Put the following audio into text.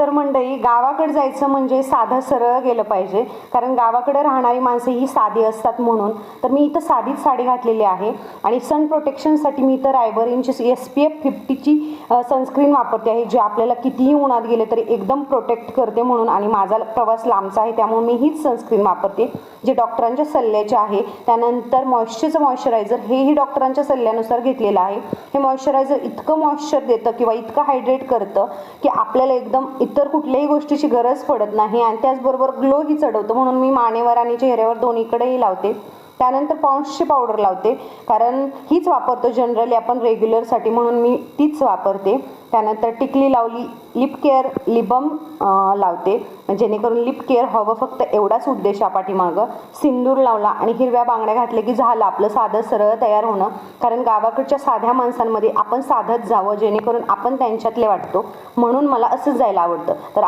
तर मंडळी गावाकडे जायचं म्हणजे साधं सरळ गेलं पाहिजे. कारण गावाकडे राहणारी माणसं ही साधी असतात म्हणून. तर मी इथं साधीच साडी घातलेली आहे. आणि सन प्रोटेक्शनसाठी मी इथं रायबरींची एस पी एफ फिफ्टीची सनस्क्रीन वापरते आहे जे आपल्याला कितीही उन्हात गेले तरी एकदम प्रोटेक्ट करते म्हणून. आणि माझा प्रवास लांबचा आहे त्यामुळे मी हीच सनस्क्रीन वापरते जे डॉक्टरांच्या सल्ल्याचे आहे. त्यानंतर मॉइश्चरचं मॉइश्चरायझर हेही डॉक्टरांच्या सल्ल्यानुसार घेतलेलं आहे. हे मॉइश्चरायझर इतकं मॉइश्चर देतं किंवा इतकं हायड्रेट करतं की आपल्याला एकदम इतर कुठल्याही गोष्टीची गरज पडत नाही आणि त्याचबरोबर ग्लोही चढवतो म्हणून मी मानेवर आणि चेहऱ्यावर दोन्हीकडेही लावते. त्यानंतर पॉन्ड्सची पावडर लावते. कारण हीच वापरतो जनरली आपण रेग्युलरसाठी म्हणून मी तीच वापरते. त्यानंतर टिकली लावली लिप केअर लिबम लावते. जेणेकरून लिप केअर हवं फक्त एवढाच उद्देश पाठीमागं. सिंदूर लावला आणि हिरव्या बांगड्या घातल्या की झालं आपलं साधं सरळ तयार होणं. कारण गावाकडच्या साध्या माणसांमध्ये आपण साधत जावं जेणेकरून आपण त्यांच्यातले वाटतो. म्हणून मला असंच जायला आवडतं. तर